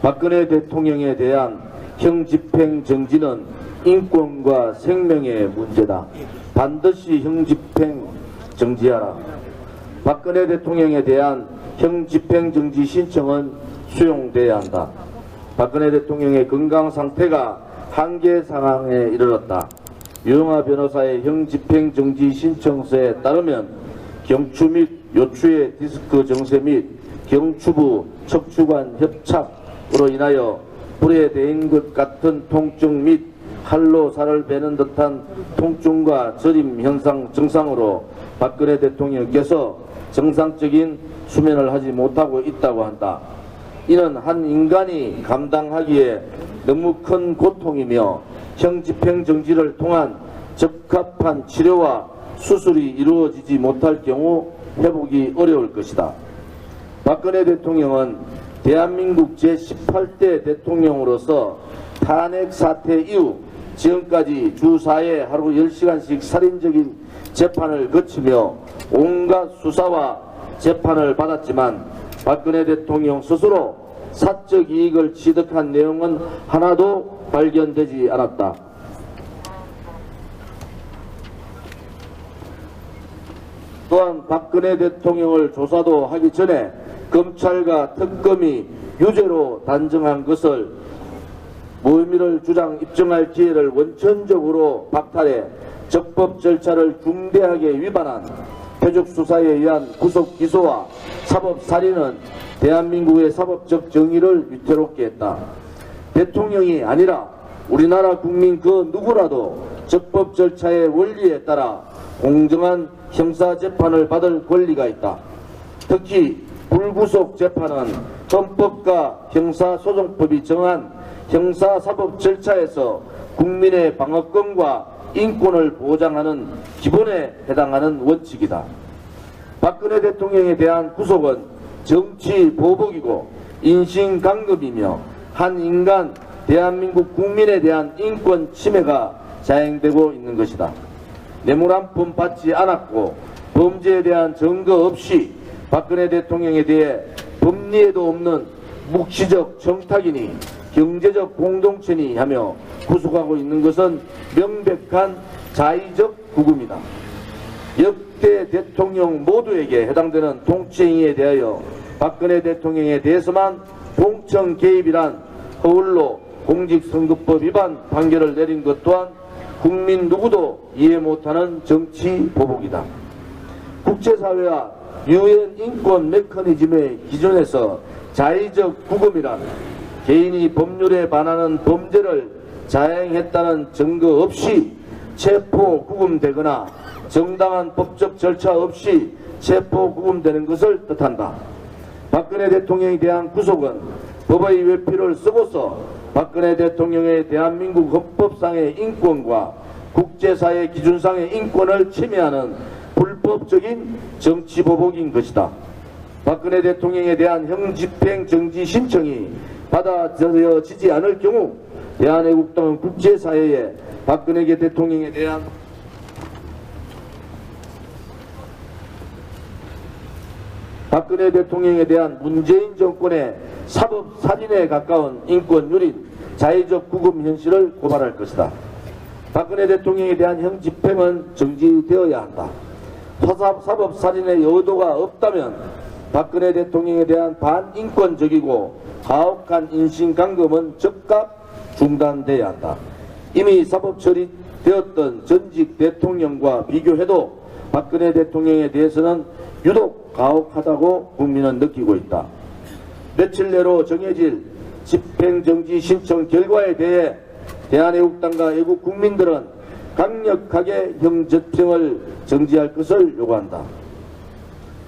박근혜 대통령에 대한 형 집행 정지는 인권과 생명의 문제다. 반드시 형 집행 정지하라. 박근혜 대통령에 대한 형 집행 정지 신청은 수용돼야 한다. 박근혜 대통령의 건강 상태가 한계 상황에 이르렀다. 유영아 변호사의 형 집행 정지 신청서에 따르면 경추 및 요추의 디스크 정세 및 경추부 척추관 협착 으로 인하여 불에 대인 것 같은 통증 및 칼로 살을 베는 듯한 통증과 저림 현상 증상으로 박근혜 대통령께서 정상적인 수면을 하지 못하고 있다고 한다. 이는 한 인간이 감당하기에 너무 큰 고통이며 형 집행 정지를 통한 적합한 치료와 수술이 이루어지지 못할 경우 회복이 어려울 것이다. 박근혜 대통령은 대한민국 제18대 대통령으로서 탄핵 사태 이후 지금까지 주 4회 하루 10시간씩 살인적인 재판을 거치며 온갖 수사와 재판을 받았지만 박근혜 대통령 스스로 사적 이익을 취득한 내용은 하나도 발견되지 않았다. 또한 박근혜 대통령을 조사도 하기 전에 검찰과 특검이 유죄로 단정한 것을 무혐의를 주장 입증할 기회를 원천적으로 박탈해 적법 절차를 중대하게 위반한 표적 수사에 의한 구속 기소와 사법 살인은 대한민국의 사법적 정의를 위태롭게 했다. 대통령이 아니라 우리나라 국민 그 누구라도 적법 절차의 원리에 따라 공정한 형사 재판을 받을 권리가 있다. 특히 불구속 재판은 헌법과 형사소송법이 정한 형사사법 절차에서 국민의 방어권과 인권을 보장하는 기본에 해당하는 원칙이다. 박근혜 대통령에 대한 구속은 정치 보복이고 인신강급이며 한 인간 대한민국 국민에 대한 인권 침해가 자행되고 있는 것이다. 뇌물 한 푼 받지 않았고 범죄에 대한 증거 없이 박근혜 대통령에 대해 법리에도 없는 묵시적 정탁이니 경제적 공동체니 하며 구속하고 있는 것은 명백한 자의적 구금이다. 역대 대통령 모두에게 해당되는 통치행위에 대하여 박근혜 대통령에 대해서만 공청 개입이란 허울로 공직선거법 위반 판결을 내린 것 또한 국민 누구도 이해 못하는 정치 보복이다. 국제사회와 유엔 인권 메커니즘의 기준에서 자의적 구금이란 개인이 법률에 반하는 범죄를 자행했다는 증거 없이 체포 구금되거나 정당한 법적 절차 없이 체포 구금되는 것을 뜻한다. 박근혜 대통령에 대한 구속은 법의 외피를 쓰고서 박근혜 대통령의 대한민국 헌법상의 인권과 국제사회 기준상의 인권을 침해하는 불법적인 정치보복인 것이다. 박근혜 대통령에 대한 형집행 정지 신청이 받아들여지지 않을 경우 대한애국당은 국제사회에 박근혜 대통령에 대한 박근혜 대통령에 대한 문재인 정권의 사법 살인에 가까운 인권 유린 자의적 구금 현실을 고발할 것이다. 박근혜 대통령에 대한 형 집행은 정지되어야 한다. 사법, 사법 살인의 여도가 없다면 박근혜 대통령에 대한 반인권적이고 가혹한 인신강금은 즉각 중단돼야 한다. 이미 사법 처리 되었던 전직 대통령과 비교해도 박근혜 대통령에 대해서는 유독 가혹하다고 국민은 느끼고 있다. 며칠 내로 정해질 집행정지 신청 결과에 대해 대한애국당과 애국 국민들은 강력하게 형집행을 정지할 것을 요구한다.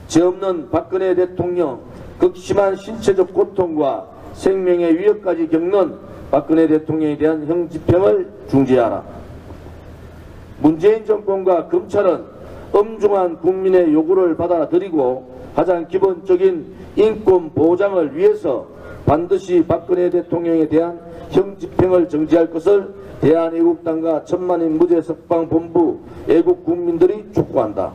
죄 없는 박근혜 대통령 극심한 신체적 고통과 생명의 위협까지 겪는 박근혜 대통령에 대한 형집행을 중지하라. 문재인 정권과 검찰은 엄중한 국민의 요구를 받아들이고 가장 기본적인 인권 보장을 위해서 반드시 박근혜 대통령에 대한 형집행을 정지할 것을 대한애국당과 천만인 무죄석방본부 애국 국민들이 촉구한다.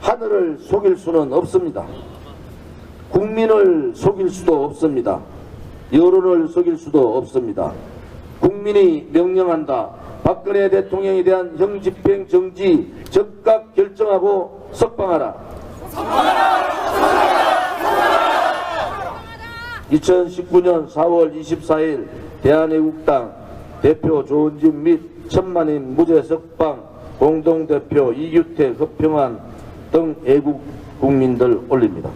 하늘을 속일 수는 없습니다. 국민을 속일 수도 없습니다. 여론을 속일 수도 없습니다. 국민이 명령한다. 박근혜 대통령에 대한 형집행 정지 즉각 결정하고 석방하라. 2019년 4월 24일 대한애국당 대표 조은진 및 천만인 무죄 석방 공동대표 이규택, 허평환 등 애국 국민들 올립니다.